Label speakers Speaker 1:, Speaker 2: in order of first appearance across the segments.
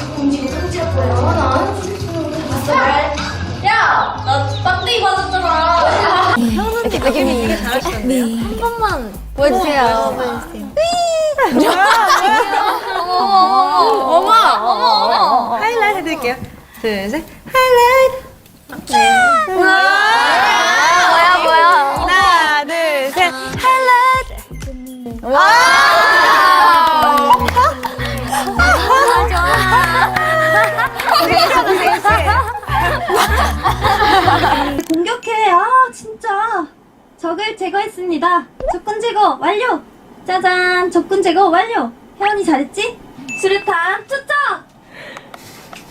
Speaker 1: 자꾸 움직이고 깜짝 거려. 나 봤어 말. 야, 나 빡대기 맞았잖아.
Speaker 2: 이렇게 느낌이 되게 잘하시는데요? 한 번만 보여주세요. 어머, 어머, 어머.
Speaker 3: 하이라이트 해드릴게요. 둘, 셋. 하이라이트.
Speaker 2: 뭐
Speaker 4: 공격해. 아, 진짜. 적을 제거했습니다. 적군 제거 완료. 짜잔, 적군 제거 완료. 혜원이 잘했지? 수류탄 투척!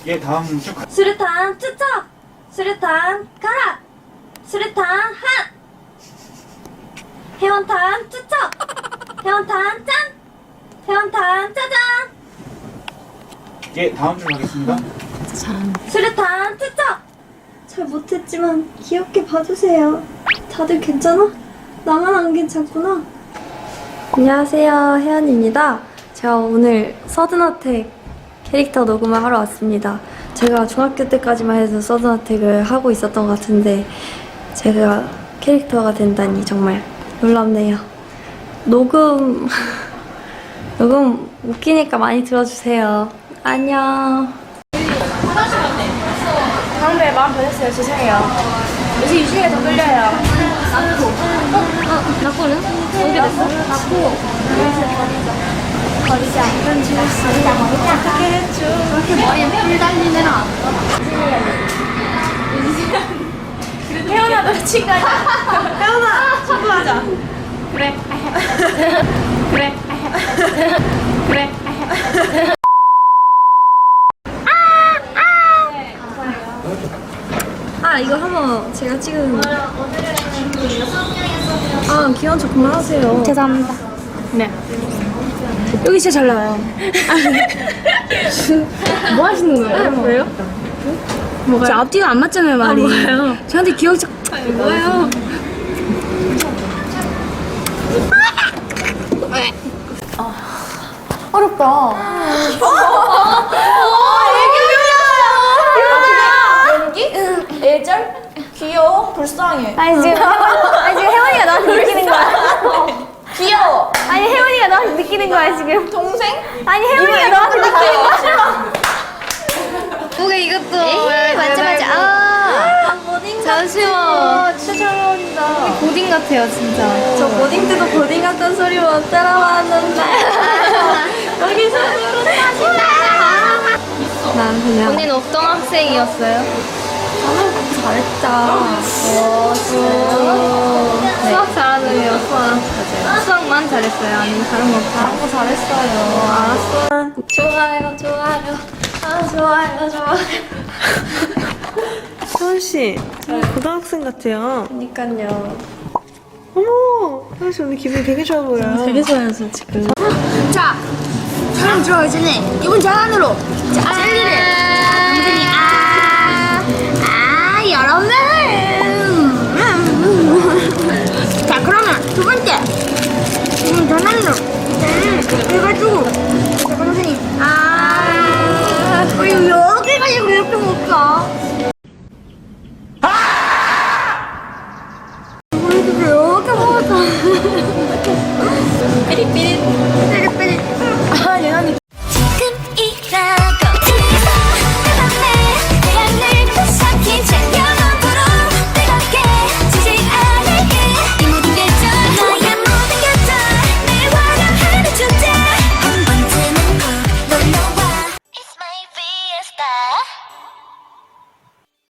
Speaker 5: 예, 다음 쭉 가.
Speaker 4: 수류탄 투척! 수류탄 가라! 수류탄 한! 혜원탄 투척! 혜원탄 짠! 혜원탄 짜잔!
Speaker 5: 예, 다음 줄 가겠습니다.
Speaker 4: 수류탄 투척! 잘 못했지만 귀엽게 봐주세요. 다들 괜찮아? 나만 안 괜찮구나. 안녕하세요, 혜연입니다. 제가 오늘 서든어택 캐릭터 녹음을 하러 왔습니다. 제가 중학교 때까지만 해도 서든어택을 하고 있었던 것 같은데 제가 캐릭터가 된다니 정말 놀랍네요. 녹음 녹음 웃기니까 많이 들어주세요. 안녕.
Speaker 1: 다음에 마음 변했어요. 죄송해요. 요새 유중에 더 끌려요. 낙고. 어? 낙고는? 언제 됐어? 낙고. 버리자. 버리자. 버리자. 어떻게 해줘. 그렇게 머리에 뿔 달린 애는 안 태어나도 친구하자. 태어나 친구하자. 그래. 그래. 그래.
Speaker 4: 아 이거 한번 제가 찍은 아 귀여운 척 그만하세요
Speaker 2: 죄송합니다.
Speaker 4: 여기 진짜 잘 나와요
Speaker 2: 뭐 하시는 거예요?
Speaker 4: 왜요?
Speaker 2: 뭐가요? 저 앞뒤가 안 맞잖아요, 말이.
Speaker 4: 뭐예요?
Speaker 2: 저한테 기억 적
Speaker 4: 뭐예요?
Speaker 2: 어렵다.
Speaker 1: 귀여워? 불쌍해.
Speaker 2: 아니, 지금, 아니, 지금 혜원이가 나한테 느끼는 거야.
Speaker 1: 귀여워.
Speaker 2: 아니, 혜원이가 나한테 느끼는 거야, 지금.
Speaker 1: 동생?
Speaker 2: 아니, 혜원이가 나한테 느끼는 거야.
Speaker 4: 오케이 이것도
Speaker 2: 에이, 맞아, 맞아. 아, 잠시만.
Speaker 4: 진짜 잘 나온다
Speaker 2: 고딩 같아요, 진짜.
Speaker 4: 저 고딩 때도 고딩 같단 소리 못 따라왔는데 여기서 난 그냥
Speaker 2: 본인 어떤 학생이었어요?
Speaker 4: 잘했다
Speaker 2: 수학 잘하는 애요, 수학. 맞아요. 수학만 잘했어요? 아니면 다른 거 다른 거 잘했어요. 알았어.
Speaker 4: 좋아요 좋아요 아 좋아요 좋아요
Speaker 3: 혜원 씨, 고등학생 같아요.
Speaker 4: 그니까요
Speaker 3: 어머, 혜원 씨 오늘 기분이 되게 좋아 보여요.
Speaker 4: 되게 좋아요 지금
Speaker 1: 자, 촬영 들어가기 전에 이분 장안으로 자, 젤리를 이